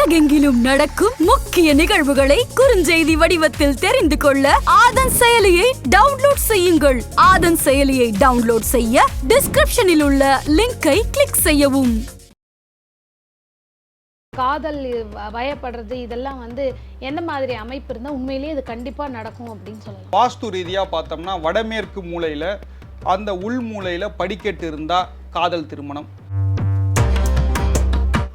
உலகெங்கிலும் நடக்கும் முக்கிய நிகழ்வுகளை குறுஞ்செய்தி வடிவத்தில் தெரிந்து கொள்ள ஆதன் செயலியை டவுன்லோட் செய்யுங்கள். ஆதன் செயலியை டவுன்லோட் செய்ய டிஸ்கிரிப்ஷனில் உள்ள லிங்கை கிளிக் செய்யவும். காதல் வயப்படுறது இதெல்லாம் வந்து எந்த மாதிரி அமைப்பு இருந்தால் உண்மையிலேயே இது கண்டிப்பாக நடக்கும் அப்படின்னு சொல்லலாம். வாஸ்து ரீதியாக பார்த்தோம்னா வடமேற்கு மூலையில் அந்த உள் மூலையில் படிக்கட்டு இருந்தால் காதல் திருமணம்.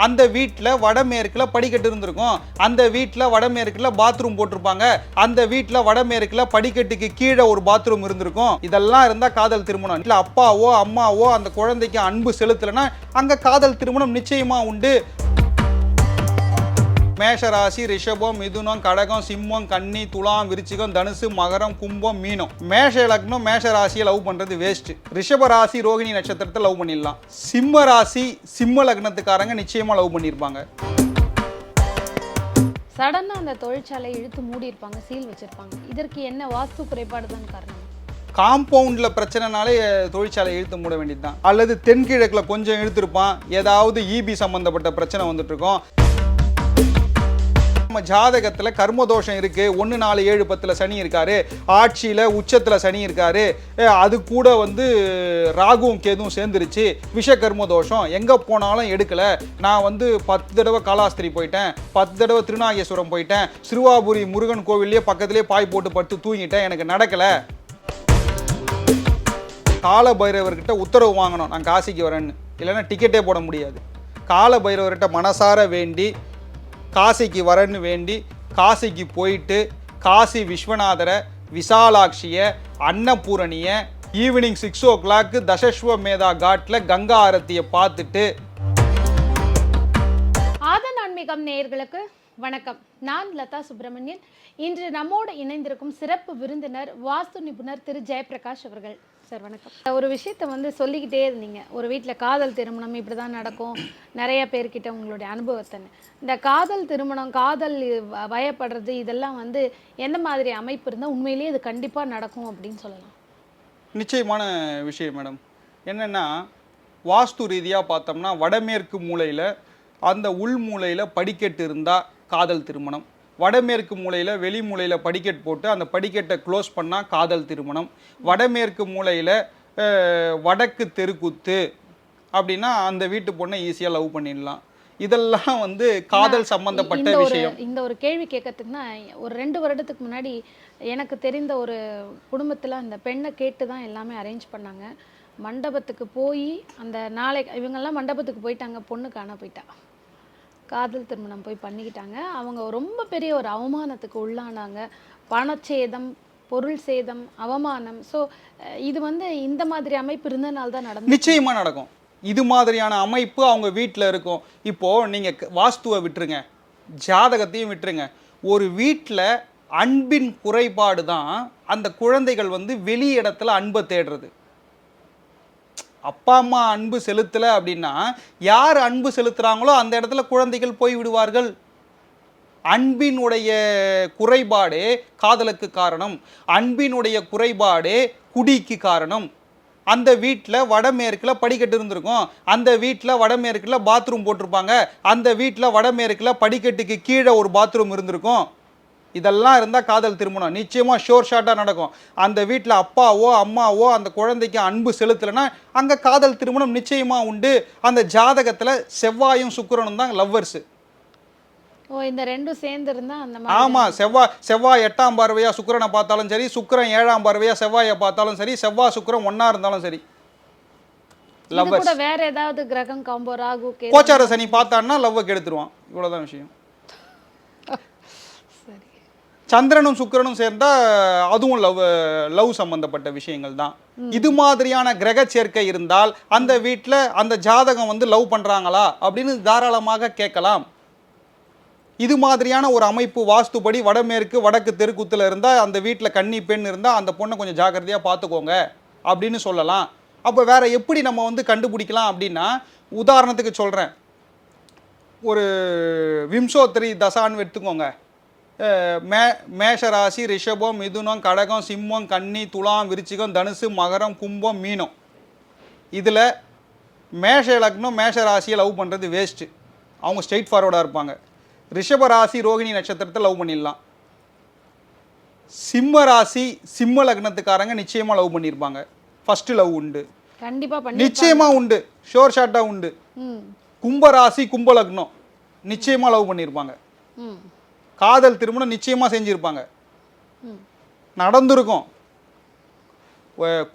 அந்த வீட்டில் வடமேற்கில் படிக்கட்டு இருந்திருக்கும். அந்த வீட்டில் வடமேற்கில் பாத்ரூம் போட்டிருப்பாங்க. அந்த வீட்டில் வடமேற்கில் படிக்கட்டுக்கு கீழே ஒரு பாத்ரூம் இருந்திருக்கும். இதெல்லாம் இருந்தால் காதல் திருமணம். இல்லை அப்பாவோ அம்மாவோ அந்த குழந்தைக்கு அன்பு செலுத்தலைன்னா அங்கே காதல் திருமணம் நிச்சயமாக உண்டு. மேஷராசி ரிஷபம் மிதுனம் கடகம் சிம்மம் கன்னி துலாம் விருச்சிகம் தனுசு மகரம் கும்பம் மீனம். மேஷ லக்னம் மேஷ ராசியை லவ் பண்றது வேஸ்ட் ரிஷப ராசி ரோகிணி நட்சத்திரத்தை லவ் பண்ணிடலாம். சிம்ம ராசி சிம்ம லக்னத்துக்காரங்க நிச்சயமா லவ் பண்ணியிருப்பாங்க சடனாக அந்த தொழிற்சாலையை இழுத்து மூடி இருப்பாங்க சீல் வச்சிருப்பாங்க. இதற்கு என்ன வாஸ்து குறைபாடு தான் காரணம்? காம்பவுண்டில் பிரச்சனைனாலே தொழிற்சாலை இழுத்து மூட வேண்டியதுதான். அல்லது தென்கிழக்கில் கொஞ்சம் இழுத்துருப்பான். ஏதாவது ஈபி சம்பந்தப்பட்ட பிரச்சனை வந்துட்டு இருக்கும். நம்ம ஜாதகத்தில் கர்மதோஷம் இருக்குது ஒன்று நாலு ஏழு பத்தில் சனி இருக்காரு. ஆட்சியில் உச்சத்தில் சனி இருக்காரு. அது கூட வந்து ராகுவும் கேதுவும் சேர்ந்துருச்சு. விஷ கர்மதோஷம். எங்கே போனாலும் எடுக்கலை. நான் வந்து பத்து தடவை காலாஸ்திரி போயிட்டேன். பத்து தடவை திருநாகேஸ்வரம் போயிட்டேன். சிறுவாபுரி முருகன் கோவில்லையே பக்கத்துலேயே பாய் போட்டு படுத்து தூங்கிட்டேன். எனக்கு நடக்கலை. கால பைரவர்கிட்ட உத்தரவு வாங்கணும். நான் காசிக்கு வரேன்னு. இல்லைன்னா டிக்கெட்டே போட முடியாது. கால பைரவர்கிட்ட மனசார வேண்டி காசிக்கு வரேன்னு வேண்டி காசிக்கு போயிட்டு காசி விஸ்வநாதரை விசாலாட்சியை அன்னபூரணியை ஈவினிங் சிக்ஸ் ஓ கிளாக்கு தசஸ்வமேதா காட்டில் கங்கா ஆரத்தியை பார்த்துட்டு. ஆதன் ஆன்மீகம் நேயர்களுக்கு வணக்கம். நான் லதா சுப்பிரமணியன். இன்று நம்மோடு இணைந்திருக்கும் சிறப்பு விருந்தினர் வாஸ்து நிபுணர் திரு. ஜெயபிரகாஷ் அவர்கள். சார் வணக்கம். ஒரு விஷயத்தை வந்து சொல்லிக்கிட்டே இருந்தீங்க. ஒரு வீட்டில் காதல் திருமணம் இப்படி தான் நடக்கும். நிறைய பேர்கிட்ட உங்களுடைய அனுபவத்தை இந்த காதல் திருமணம் காதல் வ- வயப்படுறது இதெல்லாம் வந்து எந்த மாதிரி அமைப்பு இருந்தால் உண்மையிலேயே இது கண்டிப்பாக நடக்கும் அப்படின்னு சொல்லலாம். நிச்சயமான விஷயம் மேடம். என்னென்னா வாஸ்து ரீதியாக பார்த்தோம்னா வடமேற்கு மூலையில் அந்த உள் மூலையில் படிக்கட்டு இருந்தால் காதல் திருமணம். வடமேற்கு மூலையில் வெளி மூலையில் படிக்கட் போட்டு அந்த படிக்கட்டை க்ளோஸ் பண்ணால் காதல் திருமணம். வடமேற்கு மூலையில் வடக்கு தெருக்குத்து அப்படின்னா அந்த வீட்டு பொண்ணை ஈஸியாக லவ் பண்ணிடலாம். இதெல்லாம் வந்து காதல் சம்பந்தப்பட்ட விஷயம். இந்த ஒரு கேள்வி கேட்கறதுக்குன்னா ஒரு ரெண்டு வருடத்துக்கு முன்னாடி எனக்கு தெரிந்த ஒரு குடும்பத்தில் அந்த பெண்ணை கேட்டு தான் எல்லாமே அரேஞ்ச் பண்ணாங்க. மண்டபத்துக்கு போய் அந்த நாளை இவங்கெல்லாம் மண்டபத்துக்கு போயிட்டாங்க பொண்ணு காண போயிட்டா. காதல் திருமணம் போய் பண்ணிக்கிட்டாங்க. அவங்க ரொம்ப பெரிய ஒரு அவமானத்துக்கு உள்ளானாங்க. பணச்சேதம் பொருள் சேதம் அவமானம். ஸோ இது வந்து இந்த மாதிரி அமைப்பு இருந்தனால தான் நடந்து நிச்சயமாக நடக்கும். இது மாதிரியான அமைப்பு அவங்க வீட்டில் இருக்கும். இப்போது நீங்கள் க- வாஸ்துவை விட்டுருங்க. ஜாதகத்தையும் விட்டுருங்க. ஒரு வீட்டில் அன்பின் குறைபாடு தான் அந்த குழந்தைகள் வந்து வெளி இடத்துல அன்பை தேடுறது. அப்பா அம்மா அன்பு செலுத்தலை அப்படின்னா யார் அன்பு செலுத்துகிறாங்களோ அந்த இடத்துல குழந்தைகள் போய் விடுவார்கள். அன்பினுடைய குறைபாடே காதலுக்கு காரணம். அன்பினுடைய குறைபாடே குடிக்கு காரணம். அந்த வீட்டில் வடமேற்கில் படிக்கட்டு இருந்திருக்கும். அந்த வீட்டில் வடமேற்கில் பாத்ரூம் போட்டிருப்பாங்க. அந்த வீட்டில் வடமேற்கில் படிக்கட்டுக்கு கீழே ஒரு பாத்ரூம் இருந்திருக்கும். இதெல்லாம் இருந்தால் காதல் திருமணம். நிச்சயமாக ஷோர் ஷாட்டாக நடக்கும். அந்த வீட்டில் அப்பாவோ அம்மாவோ அந்த குழந்தைக்கு அன்பு செலுத்தலைன்னா அங்கே காதல் திருமணம் நிச்சயமாக உண்டு. அந்த ஜாதகத்தில் செவ்வாயும் சுக்கிரனும் தான் லவ்வர்ஸு ஓ இந்த ரெண்டும் சேர்ந்து இருந்தால் அந்த மாதிரி ஆமா செவ்வாய் செவ்வாய் எட்டாம் பார்வையா சுக்கிரனை பார்த்தாலும் சரி சுக்கிரன் ஏழாம் பார்வையா செவ்வாயை பார்த்தாலும் சரி செவ்வாய் சுக்கிரன் ஒண்ணா இருந்தாலும் சரி. லவ்வர்ஸ் கூட வேற ஏதாவது கிரகம் காம்போ ராகு கோச்சார சனி பார்த்தான்னா லவ்வை கெடுத்துருவான். இவ்வளவுதான் விஷயம். சந்திரனும் சுக்கிரனும் சேர்ந்தா அதுவும் லவ் லவ் சம்பந்தப்பட்ட விஷயங்கள் தான். இது மாதிரியான கிரக சேர்க்கை இருந்தால் அந்த வீட்டில் அந்த ஜாதகம் வந்து லவ் பண்றாங்களா அப்படின்னு தாராளமாக கேட்கலாம். இது மாதிரியான ஒரு அமைப்பு வாஸ்துபடி வடமேற்கு வடக்கு தெருக்குத்தில் இருந்தால் அந்த வீட்டில் கன்னி பெண் இருந்தால் அந்த பொண்ணை கொஞ்சம் ஜாக்கிரதையாக பார்த்துக்கோங்க அப்படின்னு சொல்லலாம். அப்போ வேற எப்படி நம்ம வந்து கண்டுபிடிக்கலாம் அப்படின்னா உதாரணத்துக்கு சொல்கிறேன் ஒரு விம்சோத்தரி தசான்னு எடுத்துக்கோங்க. மே மேஷராசி ரிஷபம் மிதுனம் கடகம் சிம்மம் கன்னி துலாம் விருச்சிகம் தனுசு மகரம் கும்பம் மீனம். இதில் மேஷ லக்னம் மேஷ ராசியை லவ் பண்ணுறது வேஸ்ட்டு அவங்க ஸ்ட்ரெயிட் ஃபார்வர்டாக இருப்பாங்க. ரிஷப ராசி ரோகிணி நட்சத்திரத்தை லவ் பண்ணிடலாம். சிம்ம ராசி சிம்ம லக்னத்துக்காரங்க நிச்சயமா லவ் பண்ணியிருப்பாங்க. ஃபர்ஸ்ட் லவ் உண்டு. கண்டிப்பா பண்ணி நிச்சயமா உண்டு. ஷோர் ஷாட்டா உண்டு. ம். கும்ப ராசி கும்ப லக்னம் நிச்சயமா லவ் பண்ணியிருப்பாங்க. காதல் திருமணம் நிச்சயமா செஞ்சிருப்பாங்க. நடந்திருக்கும்.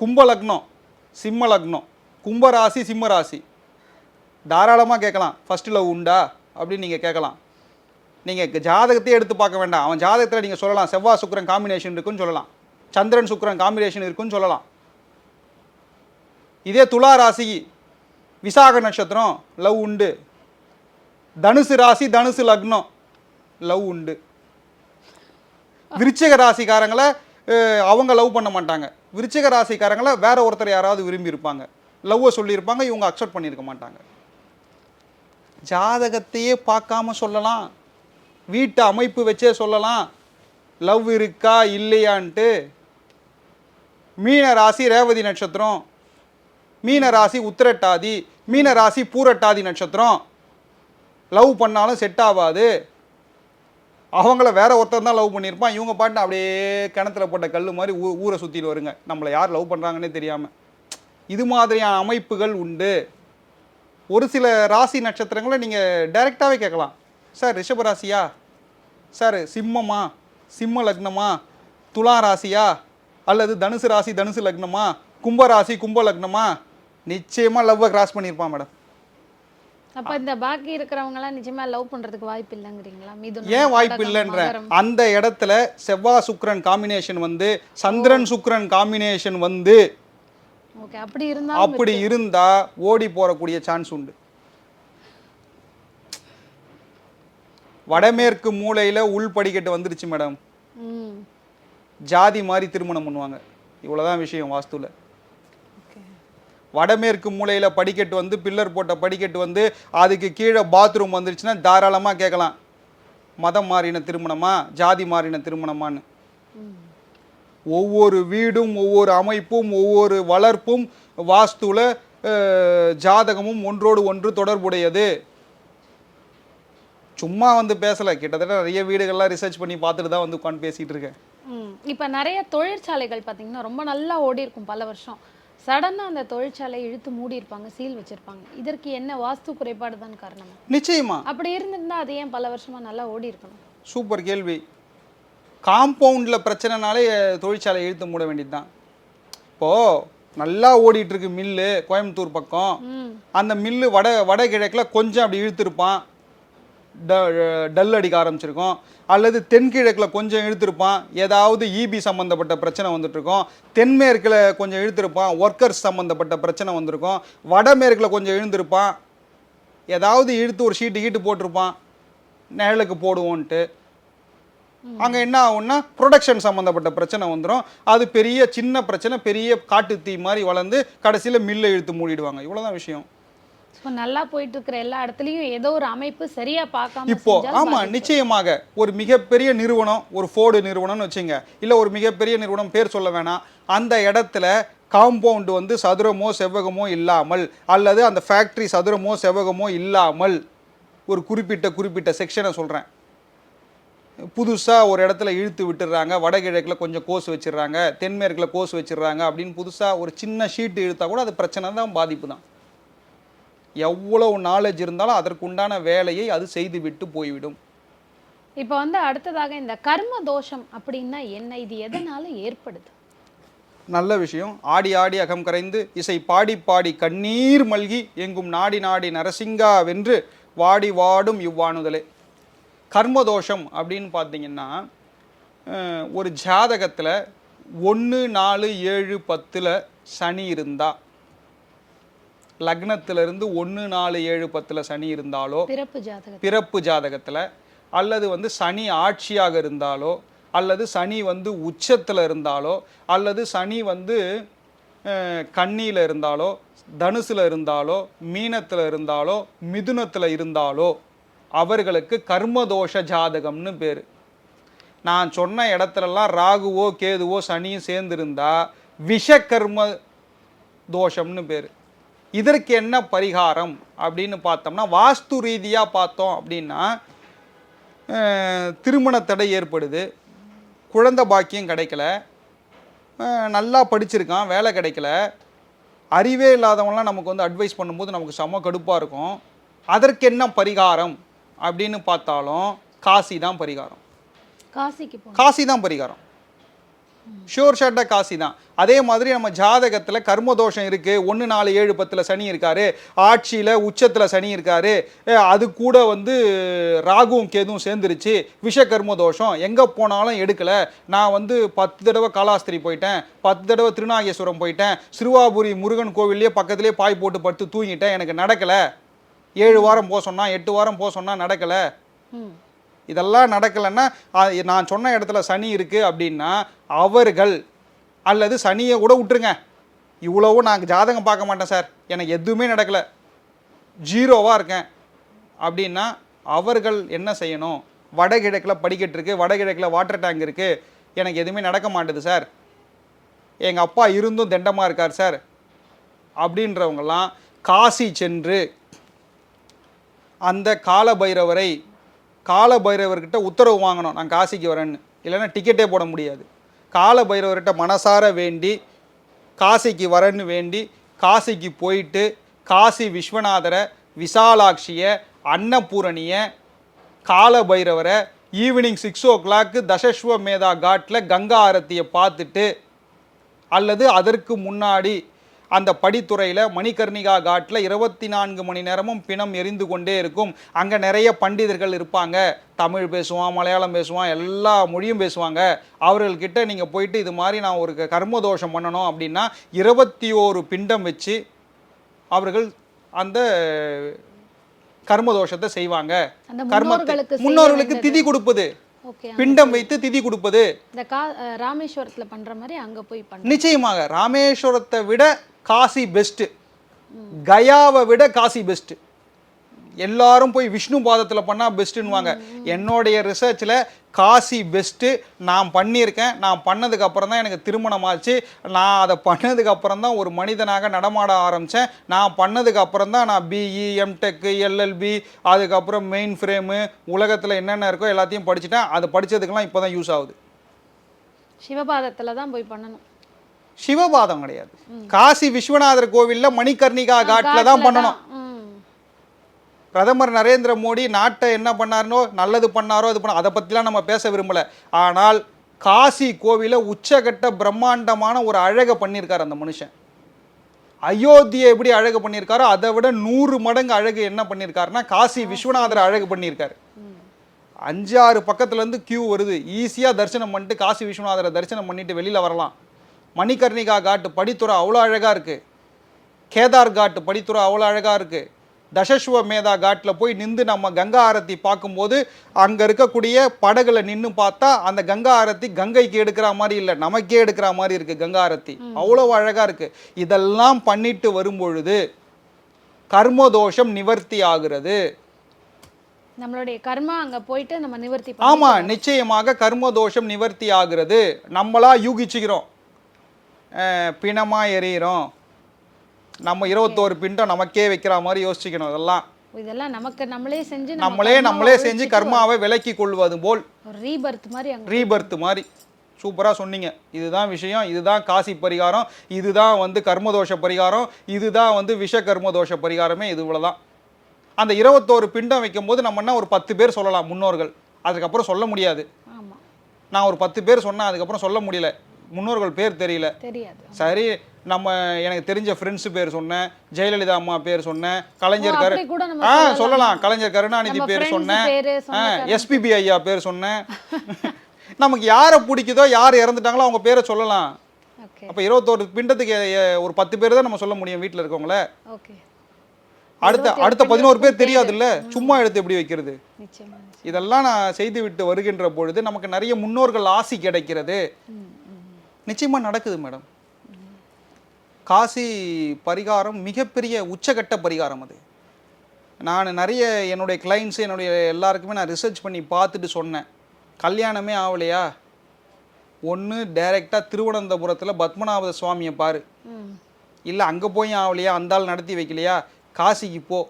கும்ப லக்னம் சிம்ம லக்னம் கும்ப ராசி சிம்ம ராசி. தாராளமாக கேட்கலாம். ஃபர்ஸ்ட் லவ் உண்டா? அப்படின்னு நீங்கள் கேட்கலாம். நீங்கள் ஜாதகத்தையே எடுத்து பார்க்க வேண்டாம். அவன் ஜாதகத்தில் நீங்கள் சொல்லலாம். செவ்வாய் சுக்கிரன் காம்பினேஷன் இருக்குன்னு சொல்லலாம். சந்திரன் சுக்கிரன் காம்பினேஷன் இருக்குன்னு சொல்லலாம். இதே துலா ராசி விசாக நட்சத்திரம் லவ் உண்டு. தனுசு ராசி தனுசு லக்னம். லவ் உண்டு. விருச்சிக ராசிக்காரங்களை அவங்க லவ் பண்ண மாட்டாங்க. விருச்சிக ராசிக்காரங்களை வேற ஒருத்தர் யாராவது விரும்பி இருப்பாங்க. லவ்வை சொல்லியிருப்பாங்க இவங்க அக்செப்ட் பண்ணியிருக்க மாட்டாங்க. ஜாதகத்தையே பார்க்காம சொல்லலாம். வீட்டு அமைப்பு வச்சே சொல்லலாம். லவ் இருக்கா இல்லையான்ட்டு. மீன ராசி ரேவதி நட்சத்திரம். மீன ராசி உத்திரட்டாதி. மீன ராசி பூரட்டாதி நட்சத்திரம். லவ் பண்ணாலும் செட் ஆகாது. அவங்கள வேற ஒருத்தர் தான் லவ் பண்ணியிருப்பான். இவங்க பாட்டு அப்படியே கிணத்துல போட்ட கல் மாதிரி ஊ ஊரை சுற்றிட்டு வருங்க. நம்மளை யார் லவ் பண்ணுறாங்கன்னே தெரியாமல் இது மாதிரியான அமைப்புகள் உண்டு. ஒரு சில ராசி நட்சத்திரங்களை நீங்கள் டைரெக்டாகவே கேட்கலாம். சார் ரிஷப ராசியா? சார் சிம்மமா? சிம்ம லக்னமா? துலா ராசியா? அல்லது தனுசு ராசி தனுசு லக்னமா? கும்ப ராசி கும்ப லக்னமா? நிச்சயமாக லவ்வை கிராஸ் பண்ணியிருப்பான் மேடம். அப்ப இந்த பாக்கி இருக்கிறவங்க எல்லாம் நிஜமா லவ் பண்றதுக்கு வாய்ப்பு இல்லைங்கிறீங்களா? மீது ஏன் வாய்ப்பு இல்லைன்ற அந்த இடத்துல செவ்வாய் சுக்கிரன் காம்பினேஷன் வந்து சந்திரன் சுக்கிரன் காம்பினேஷன் வந்து ஓகே அப்படி இருந்தாலும் அப்படி இருந்தா ஓடி போறக்கூடிய சான்ஸ் உண்டு. வடமேற்கு மூலையில உள் படிக்கட்டு வந்துருச்சு மேடம் ஜாதி மாதிரி திருமணம் பண்ணுவாங்க. இவ்வளவுதான் விஷயம் வாஸ்துல. வடமேற்கு மூலையில் படிக்கட்டு வந்து பில்லர் போட்ட படிக்கட்டு வந்து அதுக்கு கீழே பாத்ரூம் வந்துருச்சுன்னா தாராளமாக கேட்கலாம். மதம் மாறின திருமணமா? ஜாதி மாறின திருமணமான்னு. ஒவ்வொரு வீடும் ஒவ்வொரு அமைப்பும் ஒவ்வொரு வளர்ப்பும் வாஸ்துவில் ஜாதகமும் ஒன்றோடு ஒன்று தொடர்புடையது. சும்மா வந்து பேசலை. கிட்டத்தட்ட நிறைய வீடுகள்லாம் ரிசர்ச் பண்ணி பார்த்துட்டு தான் வந்து உட்காந்து பேசிட்டு இருக்கேன். இப்போ நிறைய தொழிற்சாலைகள் பார்த்தீங்கன்னா ரொம்ப நல்லா ஓடி இருக்கும் பல வருஷம். சடனாக அந்த தொழிற்சாலையை இழுத்து மூடி இருப்பாங்க சீல் வச்சிருப்பாங்க. இதற்கு என்ன வாஸ்து குறைபாடு தான் காரணமா? நிச்சயமா. அப்படி இருந்திருந்தா அது ஏன் பல வருஷமா நல்லா ஓடி இருக்கணும்? சூப்பர் கேள்வி. காம்பவுண்டில் பிரச்சனைனாலே தொழிற்சாலை இழுத்து மூட வேண்டியது தான் இப்போது நல்லா ஓடிட்டு இருக்கு மில்லு கோயம்புத்தூர் பக்கம். அந்த மில்லு வட வடகிழக்கில் கொஞ்சம் அப்படி இழுத்துருப்பான். ட டல் அடிக்க ஆரம்பிச்சிருக்கும். அல்லது தென்கிழக்கில் கொஞ்சம் இழுத்துருப்பான். ஏதாவது இபி சம்மந்தப்பட்ட பிரச்சனை வந்துட்டுருக்கும். தென்மேற்கில் கொஞ்சம் இழுத்துருப்பான். ஒர்க்கர்ஸ் சம்மந்தப்பட்ட பிரச்சனை வந்திருக்கும். வடமேற்கில் கொஞ்சம் இழுந்திருப்பான் ஏதாவது இழுத்து ஒரு ஷீட்டு கீட்டு போட்டிருப்பான். நிழலுக்கு போடுவோன்ட்டு. அங்கே என்ன ஆகும்னா ப்ரொடக்ஷன் சம்மந்தப்பட்ட பிரச்சனை வந்துடும் அது பெரிய சின்ன பிரச்சனை பெரிய காட்டு தீ மாதிரி வளர்ந்து கடைசியில் மில்லை இழுத்து மூடிடுவாங்க. இவ்வளோதான் விஷயம். இப்போ நல்லா போயிட்டு இருக்கிற எல்லா இடத்துலயும் ஏதோ ஒரு அமைப்பு சரியா பார்க்காம இப்போ ஆமா. நிச்சயமாக ஒரு மிகப்பெரிய நிறுவனம் ஒரு ஃபோர்டு நிறுவனம்னு வச்சுங்க. இல்ல ஒரு மிகப்பெரிய நிறுவனம் பேர் சொல்ல வேணாம். அந்த இடத்துல காம்பவுண்ட் வந்து சதுரமோ செவ்வகமோ இல்லாமல் அல்லது அந்த ஃபேக்டரி சதுரமோ செவ்வகமோ இல்லாமல் ஒரு குறிப்பிட்ட குறிப்பிட்ட செக்ஷனை சொல்றேன். புதுசா ஒரு இடத்துல இழுத்து விட்டுறாங்க வடகிழக்கில் கொஞ்சம் கோஸ் வச்சிடுறாங்க தென்மேற்கில் கோஸ் வச்சிடுறாங்க அப்படின்னு புதுசா ஒரு சின்ன ஷீட் இழுத்தா கூட அது பிரச்சனை தான் பாதிப்பு தான் எவ்வளவு நாலேஜ் இருந்தாலும் அதற்குண்டான வேலையை அது செய்து விட்டு போய்விடும். இப்போ வந்து அடுத்ததாக இந்த கர்ம தோஷம் அப்படின்னா என்ன? இது எதனால ஏற்படுது? நல்ல விஷயம். ஆடி ஆடி அகம் கரைந்து இசை பாடி பாடி கண்ணீர் மல்கி எங்கும் நாடி நாடி நரசிங்கா வென்று வாடி வாடும் இவ்வாணுதலே கர்மதோஷம் அப்படின்னு பார்த்தீங்கன்னா ஒரு ஜாதகத்தில் ஒன்று நாலு ஏழு பத்தில் சனி இருந்தா லக்னத்திலிருந்து ஒன்று நாலு ஏழு பத்தில் சனி இருந்தாலோ பிறப்பு ஜாதகம் பிறப்பு ஜாதகத்தில் அல்லது வந்து சனி ஆட்சியாக இருந்தாலோ அல்லது சனி வந்து உச்சத்தில் இருந்தாலோ அல்லது சனி வந்து கன்னியில இருந்தாலோ தனுசுல இருந்தாலோ மீனத்தில் இருந்தாலோ மிதுனத்தில் இருந்தாலோ அவர்களுக்கு கர்மதோஷ ஜாதகம்னு பேர். நான் சொன்ன இடத்துலலாம் ராகுவோ கேதுவோ சனியும் சேர்ந்திருந்தா விஷகர்ம தோஷம்னு பேர். இதற்கு என்ன பரிகாரம் அப்படின்னு பார்த்தோம்னா வாஸ்து ரீதியாக பார்த்தோம் அப்படின்னா திருமண தடை ஏற்படுது. குழந்தை பாக்கியம் கிடைக்கல. நல்லா படிச்சிருக்கான் வேலை கிடைக்கல. அறிவே இல்லாதவங்களாம் நமக்கு வந்து அட்வைஸ் பண்ணும்போது நமக்கு செம கடுப்பாக இருக்கும். அதற்கு என்ன பரிகாரம் அப்படின்னு பார்த்தாலும் காசி தான் பரிகாரம். காசிக்கு காசி தான் பரிகாரம். ஷூர் ஷர்ட்டாக காசி தான். அதே மாதிரி நம்ம ஜாதகத்தில் கர்மதோஷம் இருக்குது ஒன்று நாலு ஏழு பத்தில் சனி இருக்காரு. ஆட்சியில் உச்சத்தில் சனி இருக்காரு. அது கூட வந்து ராகுவும் கேதுவும் சேர்ந்துருச்சு. விஷ கர்மதோஷம் எங்கே போனாலும் எடுக்கலை. நான் வந்து பத்து தடவை காலாஸ்திரி போயிட்டேன். பத்து தடவை திருநாகேஸ்வரம் போயிட்டேன். சிறுவாபுரி முருகன் கோவில்லையே பக்கத்துலேயே பாய் போட்டு படுத்து தூங்கிட்டேன். எனக்கு நடக்கலை. ஏழு வாரம் போக சொன்னால் எட்டு வாரம் போக சொன்னால் நடக்கலை. இதெல்லாம் நடக்கலைன்னா நான் சொன்ன இடத்துல சனி இருக்குது அப்படின்னா அவர்கள் அல்லது சனியை கூட விட்டுருங்க. இவ்வளவும் நான் ஜாதகம் பார்க்க மாட்டேன் சார். எனக்கு எதுவுமே நடக்கலை. ஜீரோவாக இருக்கேன். அப்படின்னா அவர்கள் என்ன செய்யணும்? வடகிழக்கில் படிக்கட்டு இருக்குது வடகிழக்கில் வாட்டர் டேங்க் இருக்குது எனக்கு எதுவுமே நடக்க மாட்டுது சார். எங்கள் அப்பா இருந்தும் திண்டமாக இருக்கார் சார். அப்படின்றவங்கெல்லாம் காசி சென்று அந்த கால பைரவர்கிட்ட உத்தரவு வாங்கணும் நான் காசிக்கு வரேன்னு. இல்லைன்னா டிக்கெட்டே போட முடியாது. கால பைரவர்கிட்ட மனசார வேண்டி காசிக்கு வரேன்னு வேண்டி காசிக்கு போயிட்டு காசி விஸ்வநாதரை விசாலாட்சியை அன்னபூரணியை கால பைரவரை ஈவினிங் சிக்ஸ் ஓ கிளாக்கு தசஸ்வமேதா காட்டில் கங்கா ஆரத்தியை பார்த்துட்டு அல்லது அதற்கு முன்னாடி அந்த படித்துறையில் மணிகர்ணிகா காட்டில் இருபத்தி நான்கு மணி நேரமும் பிணம் எரிந்து கொண்டே இருக்கும். அங்கே நிறைய பண்டிதர்கள் இருப்பாங்க. தமிழ் பேசுவான் மலையாளம் பேசுவான் எல்லா மொழியும் பேசுவாங்க. அவர்கள்கிட்ட நீங்கள் போயிட்டு இது மாதிரி நான் ஒரு கர்மதோஷம் பண்ணணும் அப்படின்னா இருபத்தி ஓரு பிண்டம் வச்சு அவர்கள் அந்த கர்மதோஷத்தை செய்வாங்க. கர்மத்தை முன்னோர்களுக்கு. திதி கொடுப்பது. பிண்டம் வைத்து திதி கொடுப்பது. இந்த கா ராமேஸ்வரத்துல பண்ற மாதிரி அங்க போய் பண்ண நிச்சயமாக ராமேஸ்வரத்தை விட காசி பெஸ்ட்டு கயாவை விட காசி பெஸ்ட்டு எல்லாரும் போய் விஷ்ணு பாதத்தில் பண்ணால் பெஸ்ட்டுன்னுவாங்க. என்னுடைய ரிசர்ச்சில் காசி பெஸ்ட்டு நான் பண்ணியிருக்கேன். நான் பண்ணதுக்கு அப்புறம் தான் எனக்கு திருமணம் ஆச்சு. நான் அதை பண்ணதுக்கு அப்புறம் தான் ஒரு மனிதனாக நடமாட ஆரம்பித்தேன் நான் பண்ணதுக்கு அப்புறம் தான் நான் பிஇ எம்டெக்கு எல்எல்பி அதுக்கப்புறம் மெயின் ஃப்ரேமு உலகத்தில் என்னென்ன இருக்கோ எல்லாத்தையும் படிச்சுட்டேன். அது படித்ததுக்கெல்லாம் இப்போ தான் யூஸ் ஆகுது. சிவபாதத்துல தான் போய் பண்ணணும். சிவபாதம் கிடையாது. காசி விஸ்வநாதர் கோவில்ல மணிகர்ணிகா காட்டில் தான் பண்ணணும். பிரதமர் நரேந்திர மோடி நாட்டை என்ன பண்ணாருனோ நல்லது பண்ணாரோ அது பண்ண அதை பற்றிலாம் நம்ம பேச விரும்பல. ஆனால் காசி கோவிலை உச்சகட்ட பிரம்மாண்டமான ஒரு அழகை பண்ணியிருக்கார் அந்த மனுஷன். அயோத்தியை எப்படி அழகு பண்ணியிருக்காரோ அதை விட நூறு மடங்கு அழகு என்ன பண்ணியிருக்காருன்னா காசி விஸ்வநாதர் அழகு பண்ணியிருக்காரு அஞ்சு ஆறு பக்கத்துலேருந்து கியூ வருது. ஈஸியாக தரிசனம் பண்ணிட்டு காசி விஸ்வநாதரை தரிசனம் பண்ணிட்டு வெளியில் வரலாம். மணிகர்ணிகா காட்டு படித்துறை அவ்வளோ அழகாக இருக்குது கேதார் காட்டு படித்துறை அவ்வளோ அழகாக இருக்குது தசஸ்வ மேதா காட்டில் போய் நின்று நம்ம கங்கா ஆரத்தி பார்க்கும்போது அங்கே இருக்கக்கூடிய படகுல நின்று பார்த்தா அந்த கங்கா ஆரத்தி கங்கைக்கு எடுக்கிற மாதிரி இல்லை நமக்கே எடுக்கிற மாதிரி இருக்குது கங்கா ஆரத்தி. அவ்வளோ அழகாக இருக்குது இதெல்லாம் பண்ணிட்டு வரும்பொழுது கர்மதோஷம் நிவர்த்தி ஆகிறது. நம்மளுடைய கர்மா அங்க போயிட்டு நம்ம நிவர்த்தி ஆமா நிச்சயமாக கர்மதோஷம் நிவர்த்தி ஆகிறது. நம்மளா யூகிச்சுக்கிறோம். பிணமா எரியிறோம் நம்ம இருபத்தோரு பிண்டம் நமக்கே வைக்கிற மாதிரி யோசிச்சுக்கணும் இதெல்லாம் இதெல்லாம் நமக்கு நம்மளே செஞ்சு நம்ம நம்மளே நம்மளே செஞ்சு கர்மாவை விலக்கி கொள்வது போல் ரீபர்த் மாதிரி ரீபர்த் மாதிரி. சூப்பராக சொன்னீங்க. இதுதான் விஷயம் இதுதான் காசி பரிகாரம் இதுதான் வந்து கர்மதோஷ பரிகாரம் இதுதான் வந்து விஷ கர்மதோஷ பரிகாரமே இது இவ்வளவுதான். அந்த இருபத்தோரு பிண்டம் வைக்கும்போது நம்ம என்ன ஒரு பத்து பேர் சொல்லலாம் முன்னோர்கள். அதுக்கப்புறம் சொல்ல முடியாது. நான் ஒரு பத்து பேர் சொன்னேன் அதுக்கப்புறம் சொல்ல முடியல. முன்னோர்கள் பேர் தெரியல. தெரியாது. சரி நம்ம எனக்கு தெரிஞ்ச ஃப்ரெண்ட்ஸ் பேர் சொன்னேன். ஜெயலலிதா அம்மா பேர் சொன்னேன். கலைஞர் கரு ஆ சொல்லலாம். கலைஞர் கருணாநிதி பேர் சொன்னேன். எஸ்பிபி ஐயா பேர் சொன்னேன். நமக்கு யாரை பிடிக்குதோ யார் இறந்துட்டாங்களோ அவங்க பேரை சொல்லலாம். அப்போ இருபத்தோரு பிண்டத்துக்கு ஒரு பத்து பேர் தான் நம்ம சொல்ல முடியும் வீட்டில் இருக்கவங்கள. அடுத்த அடுத்த பதினோரு பேர் தெரியாதுல்ல? சும்மா எடுத்து எப்படி வைக்கிறது. இதெல்லாம் நான் செய்து விட்டு வருகின்ற பொழுது நமக்கு நிறைய முன்னோர்கள் ஆசி கிடைக்கிறது. நிச்சயமா நடக்குது மேடம். காசி பரிகாரம் மிகப்பெரிய உச்சகட்ட பரிகாரம் அது. நான் நிறைய என்னுடைய கிளைண்ட்ஸ் என்னுடைய எல்லாருக்குமே நான் ரிசர்ச் பண்ணி பார்த்துட்டு சொன்னேன். கல்யாணமே ஆகலையா ஒன்று டைரெக்டாக திருவனந்தபுரத்தில் பத்மநாப சுவாமியை பாரு. இல்லை அங்கே போய் ஆகலையா அந்த ஆள் நடத்தி வைக்கலையா? காசிக்கு போ.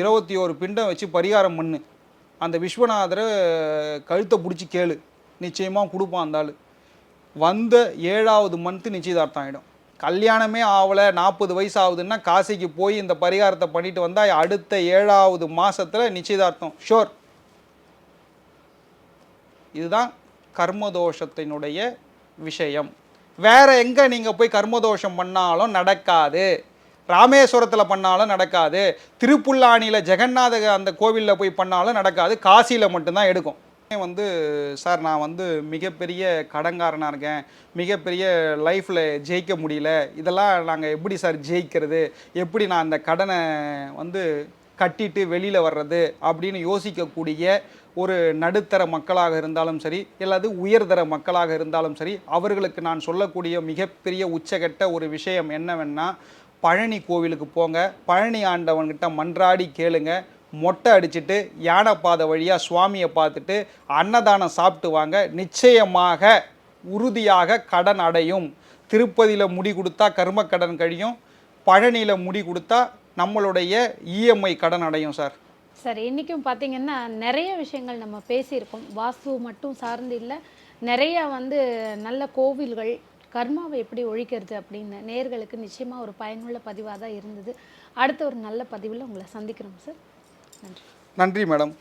இருபத்தி ஒரு பிண்டம் வச்சு பரிகாரம் பண்ணு. அந்த விஸ்வநாதரை கழுத்தை பிடிச்சி கேளு. நிச்சயமாக கொடுப்பான் அந்த ஆள். வந்த ஏழாவது மந்த்து நிச்சயதார்த்தம் ஆகிடும் கல்யாணமே ஆகலை நாற்பது வயசு ஆகுதுன்னா காசிக்கு போய் இந்த பரிகாரத்தை பண்ணிட்டு வந்தால் அடுத்த ஏழாவது மாதத்தில் நிச்சயதார்த்தம். ஷோர் இதுதான் கர்மதோஷத்தினுடைய விஷயம். வேற எங்கே நீங்கள் போய் கர்மதோஷம் பண்ணாலும் நடக்காது. ராமேஸ்வரத்தில் பண்ணாலும் நடக்காது. திருப்புல்லானியில் ஜெகநாத அந்த கோவிலில் போய் பண்ணாலும் நடக்காது. காசியில் மட்டும்தான் எடுக்கும். வந்து சார் நான் வந்து மிகப்பெரிய கடன்காரனாக இருக்கேன். மிகப்பெரிய லைஃப்பில் ஜெயிக்க முடியல. இதெல்லாம் நாங்கள் எப்படி சார் ஜெயிக்கிறது? எப்படி நான் அந்த கடனை வந்து கட்டிட்டு வெளியில் வர்றது? அப்படின்னு யோசிக்கக்கூடிய ஒரு நடுத்தர மக்களாக இருந்தாலும் சரி அல்லது உயர்தர மக்களாக இருந்தாலும் சரி அவர்களுக்கு நான் சொல்லக்கூடிய மிகப்பெரிய உச்சகட்ட ஒரு விஷயம் என்னவென்னா பழனி கோவிலுக்கு போங்க. பழனி ஆண்டவன்கிட்ட மன்றாடி கேளுங்க. மொட்டை அடிச்சிட்டு யானைப்பாதை வழியாக சுவாமியை பார்த்துட்டு அன்னதானம் சாப்பிட்டு வாங்க. நிச்சயமாக உறுதியாக கடன் அடையும். திருப்பதியில் முடி கொடுத்தா கர்ம கடன் கழியும். பழனியில் முடி கொடுத்தா நம்மளுடைய இஎம்ஐ கடன் அடையும் சார். சார் இன்றைக்கும் பார்த்தீங்கன்னா நிறைய விஷயங்கள் நம்ம பேசியிருக்கோம். வாஸ்து மட்டும் சார்ந்து இல்லை நிறையா வந்து நல்ல கோவில்கள் கர்மாவை எப்படி ஒழிக்கிறது அப்படின்னு நேர்களுக்கு நிச்சயமாக ஒரு பயனுள்ள பதிவாக தான் இருந்தது. அடுத்த ஒரு நல்ல பதிவில் உங்களை சந்திக்கிறோம் சார். நன்றி. நன்றி மேடம்.